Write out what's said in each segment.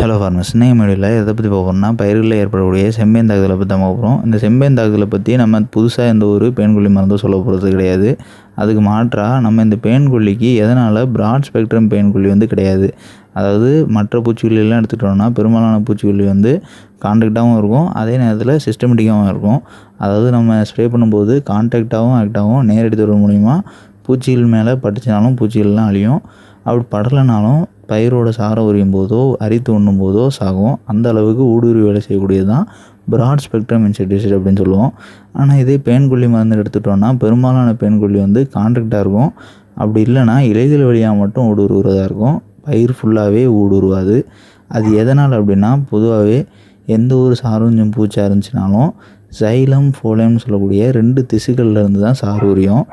Hello farmers இன்னைக்கு மீடியில் எதை பற்றி போகிறோம்னா பயிர்களில் ஏற்படக்கூடிய செம்பேன் தாக்குதலை பற்றி தான் போகிறோம் இந்த செம்பேன் தாக்குதலை பற்றி நம்ம புதுசாக எந்த ஒரு பேன்கொல்லி மருந்தும் சொல்ல போகிறது கிடையாது. அதுக்கு மாற்றாக நம்ம இந்த பேன்கொல்லிக்கு எதனால் பிராட் ஸ்பெக்ட்ரம் பேன்கொல்லி வந்து கிடையாது? அதாவது மற்ற பூச்சிக்கொல்லிலாம் எடுத்துக்கிட்டோம்னா பெரும்பாலான பூச்சிக்கொல்லி வந்து கான்டாக்டாகவும் இருக்கும். அதே நேரத்தில் சிஸ்டமேட்டிக்காகவும் இருக்கும். அதாவது நம்ம ஸ்ப்ரே பண்ணும்போது கான்டாக்டாகவும் ஆக்டாகவும் நேரடி தொடர்பு மூலிமா பூச்சிகள் மேலே பட்டுச்சுனாலும் பூச்சிகள்லாம் அழியும். அப்படி படலைனாலும் பயிரோட சாரம் உரியும் போதோ அரித்து உண்ணும் போதோ சாகும் அந்த அளவுக்கு ஊடுருவி வேலை செய்யக்கூடியது தான் பிராட் ஸ்பெக்ட்ரம் இன்செக்டிசைட் அப்படின்னு சொல்லுவோம். ஆனால் இதே பேன்கொல்லி மருந்து எடுத்துட்டோம்னா பெரும்பாலான பேன்கொல்லி வந்து கான்ட்ராக்டாக இருக்கும். அப்படி இல்லைன்னா இலைகள் வழியாக மட்டும் ஊடுருவுறதா இருக்கும். பயிர் ஃபுல்லாகவே ஊடுருவாது. அது எதனால் அப்படின்னா பொதுவாகவே எந்த ஒரு சாருஞ்சும் பூச்சா இருந்துச்சுனாலும் சைலம் ஃபோலம்னு சொல்லக்கூடிய ரெண்டு திசுக்கள்லேருந்து தான் சார் உரியும்.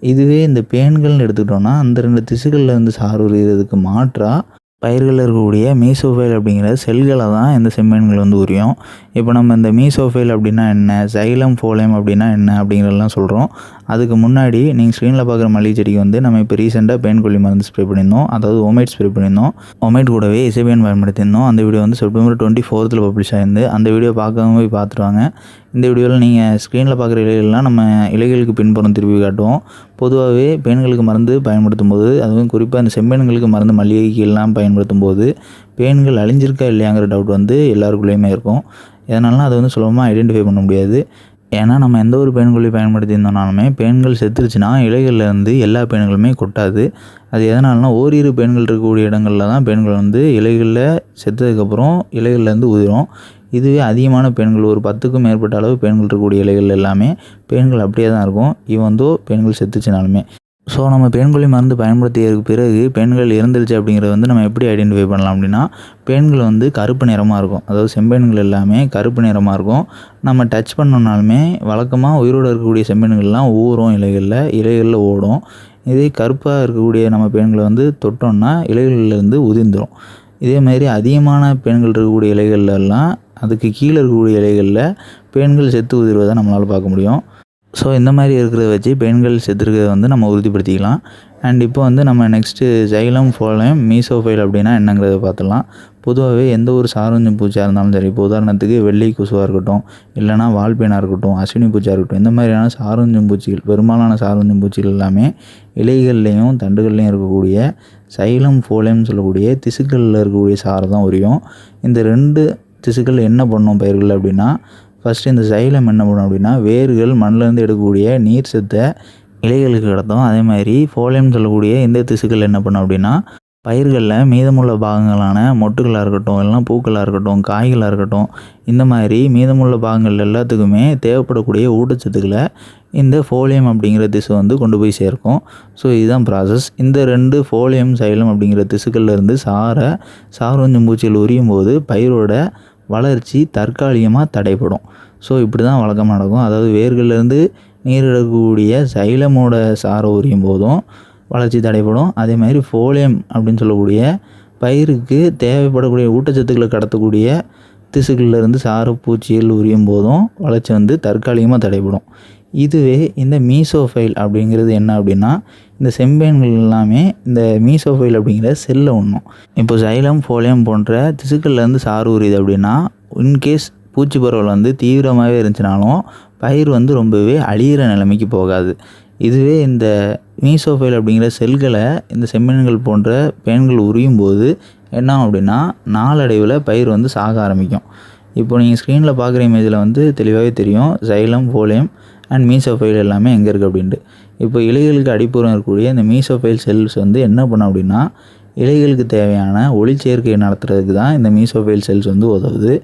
இதுவே இந்த பேன்கள்னு எடுத்துக்கிட்டோம்னா அந்த ரெண்டு திசுகளில் வந்து சாறு உரியதுக்கு மாற்றாக பயிர்களில் இருக்கக்கூடிய மீசோஃபைல் அப்படிங்கிற செல்களை தான் இந்த செம்மீன்கள் வந்து உரியும். இப்போ நம்ம இந்த மீசோஃபைல் அப்படின்னா என்ன? சைலம் ஃபோலேம் அப்படின்னா என்ன? அப்படிங்கிறதெல்லாம் சொல்கிறோம் அதுக்கு முன்னாடி நீங்கள் ஸ்க்ரீனில் பார்க்குற மல்லிகை செடிக்கு வந்து நம்ம இப்போ ரீசெண்டாக பேன்கொல்லி மருந்து ஸ்ப்ரே பண்ணியிருந்தோம். அதாவது ஒமைட் ஸ்ப்ரே பண்ணியிருந்தோம். ஒமைட் கூடவே இசைபியன் பயன்படுத்தியிருந்தோம். அந்த வீடியோ வந்து செப்டம்பர் டுவெண்ட்டி ஃபோர்த்தில் பப்ளிஷ் ஆயிருந்து அந்த வீடியோ பார்க்காம போய் பார்த்துருவாங்க. இந்த வீடியோவில் நீங்கள் ஸ்க்ரீனில் பார்க்குற இலைகள்லாம் நம்ம இலைகளுக்கு பின்புறம் திருப்பி காட்டுவோம். பொதுவாகவே பெண்களுக்கு மருந்து பயன்படுத்தும் போது அதுவும் குறிப்பாக இந்த செம்பெண்களுக்கு மருந்து மல்லிகைக்கு எல்லாம் பயன்படுத்தும் போது பேன்கள் அழிஞ்சிருக்கா இல்லையாங்கிற டவுட் வந்து எல்லாருக்குள்ளேயுமே இருக்கும். இதனால அது வந்து சுலபமாக ஐடென்டிஃபை பண்ண முடியாது. ஏன்னா நம்ம எந்த ஒரு பயன்படுத்தி பயன்படுத்தியிருந்தோம்னாலுமே பெண்கள் செத்துருச்சுன்னா இலைகளில் இருந்து எல்லா பெண்களுமே கொட்டாது. அது எதனாலனா ஓரிரு பெண்கள் இருக்கக்கூடிய இடங்களில் தான் பெண்கள் வந்து இலைகளில் செத்ததுக்கப்புறம் இலைகள்லேருந்து உதிரும். இதுவே அதிகமான பெண்கள் ஒரு பத்துக்கும் மேற்பட்ட அளவு பெண்கள் இருக்கக்கூடிய இலைகள் எல்லாமே பெண்கள் அப்படியே தான் இருக்கும் இவந்தோ பெண்கள் செத்துச்சுனாலுமே. ஸோ நம்ம பெண்கொல்லி மருந்து பயன்படுத்தியதற்கு பிறகு பெண்கள் இறந்துருச்சு அப்படிங்கிறத வந்து நம்ம எப்படி ஐடென்டிஃபை பண்ணலாம் அப்படின்னா பெண்கள் வந்து கருப்பு நிறமாக இருக்கும். அதாவது செம்பெண்கள் எல்லாமே கருப்பு நிறமாக இருக்கும். நம்ம டச் பண்ணோம்னாலுமே வழக்கமாக உயிரோடு இருக்கக்கூடிய செம்பெண்கள்லாம் ஊறும் இலைகளில் இலைகளில் ஓடும். இதே கருப்பாக இருக்கக்கூடிய நம்ம பெண்களை வந்து தொட்டோம்னா இலைகள்லேருந்து உதிர்ந்துடும் இதே மாதிரி அதிகமான பெண்கள் இருக்கக்கூடிய இலைகள்லாம் அதுக்கு கீழே இருக்கக்கூடிய இலைகளில் பெண்கள் செத்து உதிர்வதை நம்மளால் பார்க்க முடியும். ஸோ இந்த மாதிரி இருக்கிறத வச்சு பெண்கள் செத்துருக்கிறத வந்து நம்ம உறுதிப்படுத்திக்கலாம். அண்ட் இப்போ வந்து நம்ம நெக்ஸ்ட்டு ஜைலம் ஃபோலம் மீசோஃபைல் அப்படின்னா என்னங்கிறத பார்த்துலாம் பொதுவாகவே எந்த ஒரு சாரஞ்சம் பூச்சியாக இருந்தாலும் சரி இப்போ உதாரணத்துக்கு வெள்ளை கொசுவாக இருக்கட்டும் இல்லைனா வால்பேனாக இருக்கட்டும் அஸ்வினி பூச்சியாக இருக்கட்டும் இந்த மாதிரியான சாரஞ்சம் பூச்சிகள் பெரும்பாலான சாரஞ்சம் பூச்சிகள் எல்லாமே இலைகள்லேயும் தண்டுகள்லேயும் இருக்கக்கூடிய சைலம் ஃபோலம்னு சொல்லக்கூடிய திசுக்களில் இருக்கக்கூடிய சாறு தான் உரியும். இந்த ரெண்டு திசுக்கள் என்ன பண்ணும் பயிர்கள் அப்படின்னா ஃபஸ்ட்டு இந்த சைலம் என்ன பண்ணும் அப்படின்னா வேர்கள் மண்ணிலேருந்து எடுக்கக்கூடிய நீர் சத்தை இலைகளுக்கு கிடத்தும். அதே மாதிரி ஃபோலியம் சொல்லக்கூடிய இந்த திசுக்கள் என்ன பண்ணும் அப்படின்னா பயிர்களில் மீதமுள்ள பாகங்களான மொட்டுகளாக இருக்கட்டும் இல்லைனா பூக்களாக இருக்கட்டும் காய்களாக இருக்கட்டும் இந்த மாதிரி மீதமுள்ள பாகங்கள் எல்லாத்துக்குமே தேவைப்படக்கூடிய ஊட்டச்சத்துக்களை இந்த ஃபோலியம் அப்படிங்கிற திசு வந்து கொண்டு போய் சேர்க்கும். ஸோ இதுதான் ப்ராசஸ் இந்த ரெண்டு ஃபோலியம் சைலம் அப்படிங்கிற திசுக்கள்லேருந்து சாரை சார்வஞ்சம் பூச்சியில் உரியும் போது பயிரோட வளர்ச்சி தற்காலிகமாக தடைப்படும் ஸோ இப்படி தான் வழக்கம் நடக்கும். அதாவது வேர்கள்லேருந்து நீர் எடுக்கக்கூடிய சைலமோட சாரை உரியும் போதும் வளர்ச்சி தடைப்படும் அதே மாதிரி ஃபோலியம் அப்படின்னு சொல்லக்கூடிய பயிருக்கு தேவைப்படக்கூடிய ஊட்டச்சத்துக்களை கடத்தக்கூடிய திசுக்கள்லேருந்து சாறு பூச்சிகள் உரியும் போதும் வளர்ச்சி வந்து தற்காலிகமாக தடைப்படும் இதுவே இந்த மீசோஃபைல் அப்படிங்கிறது என்ன அப்படின்னா இந்த செம்பேன்கள் எல்லாமே இந்த மீசோஃபைல் அப்படிங்கிற செல்லை ஒன்றும் இப்போ சைலம் ஃபோலியம் போன்ற திசுக்கள்லேருந்து சாறு உரியுது அப்படின்னா இன்கேஸ் பூச்சி பரவல் வந்து தீவிரமாகவே இருந்துச்சுனாலும் பயிர் வந்து ரொம்பவே அழியிற நிலைமைக்கு போகாது. இதுவே இந்த மீசோஃபைல் அப்படிங்கிற செல்களை இந்த செம்மீன்கள் போன்ற பேன்கள் உரியும் போது என்ன அப்படின்னா நாளடைவில் பயிர் வந்து சாக ஆரம்பிக்கும். இப்போ நீங்கள் ஸ்க்ரீனில் பார்க்குற இமேஜில் வந்து தெளிவாகவே தெரியும் சைலம் ஃபோலியம் அண்ட் மீசோஃபைல் எல்லாமே எங்கே இருக்குது அப்படின்ட்டு. இப்போ இலைகளுக்கு அடிப்புறம் இருக்கக்கூடிய இந்த மீசோஃபைல் செல்ஸ் வந்து என்ன பண்ணும் அப்படின்னா இலைகளுக்கு தேவையான ஒளிச்சேர்க்கை நடத்துறதுக்கு தான் இந்த மீசோஃபைல் செல்ஸ் வந்து உதவுது.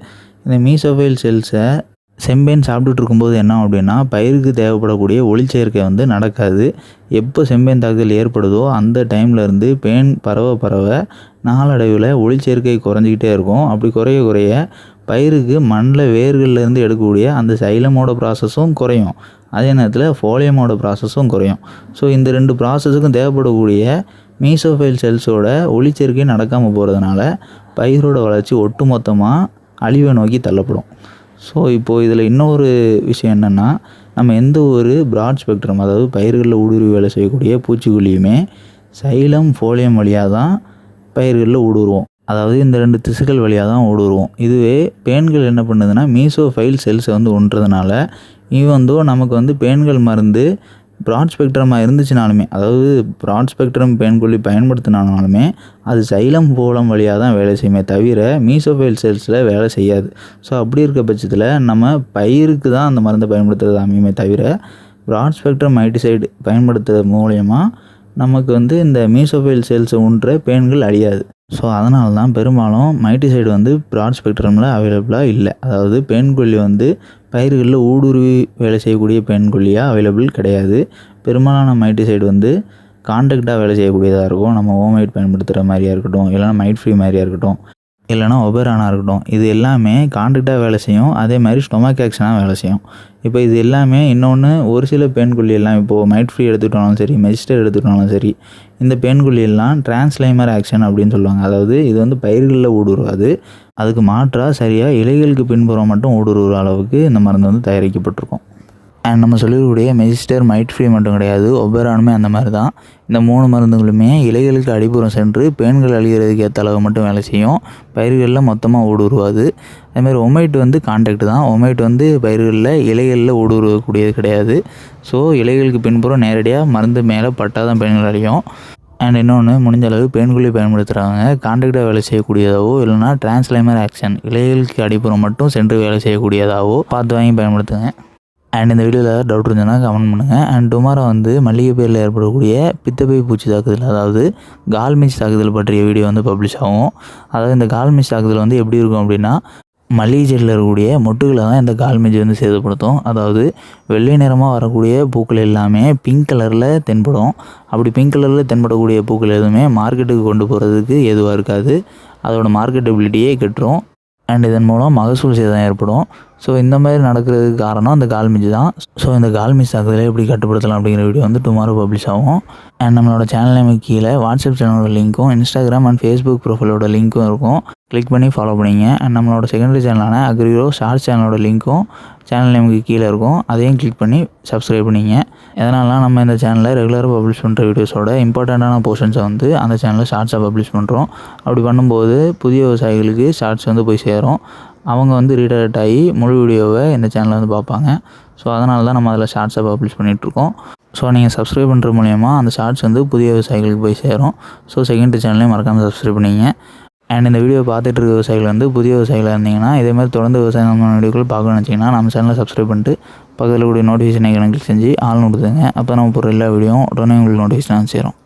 இந்த மீசோஃபைல் செல்ஸை செம்பேன் சாப்பிட்டுட்டு இருக்கும்போது என்ன அப்படின்னா பயிருக்கு தேவைப்படக்கூடிய ஒளிச்சேர்க்கை வந்து நடக்காது. எப்போ செம்பேன் தாக்குதல் ஏற்படுதோ அந்த டைமில் இருந்து பேன் பரவ பரவ நாளடைவில் ஒளிச்சேர்க்கை குறைஞ்சிக்கிட்டே இருக்கும். அப்படி குறைய குறைய பயிருக்கு மண்ணில் வேர்கள்லேருந்து எடுக்கக்கூடிய அந்த சைலமோட ப்ராசஸும் குறையும். அதே நேரத்தில் ஃபோலியமோட ப்ராசஸும் குறையும். ஸோ இந்த ரெண்டு ப்ராசஸுக்கும் தேவைப்படக்கூடிய மீசோஃபைல் செல்ஸோட ஒளிச்சேர்க்கை நடக்காமல் போகிறதுனால பயிரோட வளர்ச்சி ஒட்டுமொத்தமாக அழிவை நோக்கி தள்ளப்படும். ஸோ இப்போது இதில் இன்னொரு விஷயம் என்னென்னா நம்ம எந்த ஒரு ப்ராட் ஸ்பெக்ட்ரம் அதாவது பயிர்களில் ஊடுருவி வேலை செய்யக்கூடிய பூச்சிக்கொல்லியுமே சைலம் ஃபோலியம் வழியாக தான் பயிர்களில் ஊடுருவோம். அதாவது இந்த ரெண்டு திசுக்கள் வழியாக தான் ஊடுருவோம் இதுவே பேன்கள் என்ன பண்ணுதுன்னா மீசோஃபைல் செல்ஸை வந்து ஒன்றதுனால ஈவந்தோ நமக்கு வந்து பேன்கள் மருந்து ப்ராட் ஸ்பெக்ட்ரமாக இருந்துச்சுனாலுமே அதாவது ப்ராட் ஸ்பெக்ட்ரம் பேன்கொல்லி பயன்படுத்தினாலுமே அது சைலம் போலம் வழியாக தான் வேலை செய்யுமே தவிர மீசோஃபைல் செல்ஸில் வேலை செய்யாது. ஸோ அப்படி இருக்க பட்சத்தில் நம்ம பயிருக்கு தான் அந்த மருந்தை பயன்படுத்துறது அமையுமே தவிர ப்ராட் ஸ்பெக்ட்ரம் மைட்டிசைடு பயன்படுத்துறது மூலயமா நமக்கு வந்து இந்த மீசோஃபைல் செல்ஸை உண்ற பேன்கள் அழியாது. ஸோ அதனால தான் பெரும்பாலும் மைட்டிசைடு வந்து ப்ராட் ஸ்பெக்ட்ரமில் அவைலபிளாக இல்லை. அதாவது பேன்கொல்லி வந்து பயிர்களில் ஊடுருவி வேலை செய்யக்கூடிய பெண்கொல்லியாக அவைலபிள் கிடையாது. பெரும்பாலான மைட்டிசைடு வந்து கான்டாக்டாக வேலை செய்யக்கூடியதாக இருக்கும். நம்ம ஹோமைட் பயன்படுத்துகிற மாதிரியாக இருக்கட்டும் இல்லைனா மைட் ஃப்ரீ மாதிரியாக இருக்கட்டும். இல்லைனா ஒபேரானாக இருக்கட்டும் இது எல்லாமே கான்ட்ராக்டாக வேலை செய்யும். அதே மாதிரி ஸ்டொமக் ஆக்ஷனாக வேலை செய்யும். இப்போ இது எல்லாமே இன்னொன்று ஒரு சில பெண்குள்ளி எல்லாம் இப்போது மைட் ஃப்ரீ எடுத்துக்கிட்டாலும் சரி மெஜிஸ்டர் எடுத்துக்கிட்டாலும் சரி இந்த பெண்குள்ளி எல்லாம் டிரான்ஸ்லைமர் ஆக்ஷன் அப்படின்னு சொல்லுவாங்க. அதாவது இது வந்து பயிர்களில் ஊடுருவாது. அதுக்கு மாற்றாக சரியாக இலைகளுக்கு பின்புறம் மட்டும் ஊடுருவுற அளவுக்கு இந்த மருந்து வந்து தயாரிக்கப்பட்டிருக்கும். அண்ட் நம்ம சொல்லக்கூடிய மெஜிஸ்டர் மைட் ஃப்ரீ மட்டும் கிடையாது ஒபேரானுமே அந்த மாதிரி தான். இந்த மூணு மருந்துகளுமே இலைகளுக்கு அடிப்புறம் சென்று பேன்கள் அழிகிறதுக்கு ஏற்ற அளவு மட்டும் வேலை செய்யும். பயிர்களில் மொத்தமாக ஊடுருவாது அதேமாதிரி ஒமைட் வந்து கான்டாக்ட் தான். ஒமைட் வந்து பயிர்களில் இலைகளில் ஊடுருவக்கூடியது கிடையாது. ஸோ இலைகளுக்கு பின்புறம் நேரடியாக மருந்து மேலே பட்டால் தான் பெண்கள் அழியும். அண்ட் இன்னொன்று முடிஞ்ச அளவு பெண்குழி பயன்படுத்துகிறாங்க கான்டாக்டாக வேலை செய்யக்கூடியதாவோ இல்லைனா டிரான்ஸ்லைமர் ஆக்ஷன் இலைகளுக்கு அடிப்புறம் மட்டும் சென்று வேலை செய்யக்கூடியதாவோ பார்த்து வாங்கி பயன்படுத்துங்க. அண்ட் இந்த வீடியோவில் ஏதாவது டவுட் இருந்ததுன்னா கமெண்ட் பண்ணுங்கள் அண்ட் டுமாரோ வந்து மல்லிகை பேரில் ஏற்படக்கூடிய பித்தப்பை பூச்சி தாக்குதல் அதாவது கால்மிச் தாக்குதல் பற்றிய வீடியோ வந்து பப்ளிஷ் ஆகும். அதாவது இந்த கால்மிச் தாக்குதல் வந்து எப்படி இருக்கும் அப்படின்னா மல்லிகை செடியில் இருக்கக்கூடிய மொட்டுகளை தான் இந்த கால்மிஜ் வந்து சேதப்படுத்தும். அதாவது வெள்ளை நிறமாக வரக்கூடிய பூக்கள் எல்லாமே பிங்க் கலரில் தென்படும். அப்படி பிங்க் கலரில் தென்படக்கூடிய பூக்கள் எதுவுமே மார்க்கெட்டுக்கு கொண்டு போகிறதுக்கு எதுவாக இருக்காது. அதோட மார்க்கெட்டபிலிட்டியே கெட்டுரும். அண்ட் இதன் மூலம் மகசூல் சேதம் ஏற்படும். ஸோ இந்த மாதிரி நடக்கிறதுக்கு காரணம் அந்த கால்மிச்சு தான். ஸோ இந்த கால்மிஜ் தாக்குதலை எப்படி கட்டுப்படுத்தலாம் அப்படிங்கிற வீடியோ வந்து டுமாரோ பப்ளிஷ் ஆகும். அண்ட் நம்மளோட சேனல் நேம் கீழே வாட்ஸ்அப் சேனலோட லிங்க்கும் இன்ஸ்டாகிராம் அண்ட் ஃபேஸ்புக் ப்ரொஃபைலோட லிங்க்கும் இருக்கும். கிளிக் பண்ணி ஃபாலோ பண்ணிங்க. அண்ட் நம்மளோட செகண்டரி சேனலான அக்ரிரோ ஷார்ட் சேனலோட லிங்க்கும் சேனல் நேமுக்கு கீழே இருக்கும். அதையும் கிளிக் பண்ணி சப்ஸ்கிரைப் பண்ணிங்க. எதனாலாம் நம்ம இந்த சேனலில் ரெகுலராக பப்ளிஷ் பண்ணுற வீடியோஸோட இம்பார்ட்டண்ட்டான போர்ஷன்ஸை வந்து அந்த சேனலில் ஷார்ட்ஸாக பப்ளிஷ் பண்ணுறோம் அப்படி பண்ணும்போது புதிய விவசாயிகளுக்கு ஷார்ட்ஸ் வந்து போய் சேரும். அவங்க வந்து ரீடைரக்ட் ஆகி முழு வீடியோவை இந்த சேனலில் வந்து பார்ப்பாங்க. ஸோ அதனால தான் நம்ம அதில் ஷார்ட்ஸை பப்ளிஷ் பண்ணிகிட்ருக்கோம் ஸோ நீங்கள் சப்ஸ்கிரைப் பண்ணுற மூலயமா அந்த ஷார்ட்ஸ் வந்து புதிய விவசாயிகளுக்கு போய் சேரும். ஸோ செகண்ட் சேனலையும் மறக்காமல் சப்ஸ்கிரைப் பண்ணிங்க. அண்ட் இந்த வீடியோ பார்த்துட்டு இருக்க விவசாயிகள் வந்து புதிய விவசாயிகளாக இருந்தீங்கன்னா இதே மாதிரி தொடர்ந்து விவசாயம் நம்ம வீடியோக்கள் பார்க்கணும்னு வச்சிங்கன்னா நம்ம சேனலை சப்ஸ்கிரைப் பண்ணிட்டு பக்கத்தில் கூடிய நோட்டிஃபிகேஷனை கணக்கில் செஞ்சு ஆள் கொடுத்துங்க அப்போ நம்ம போகிற எல்லா வீடியோவும் உடனே உங்களுக்கு நோட்டிஃபிகேஷன் சேரும்.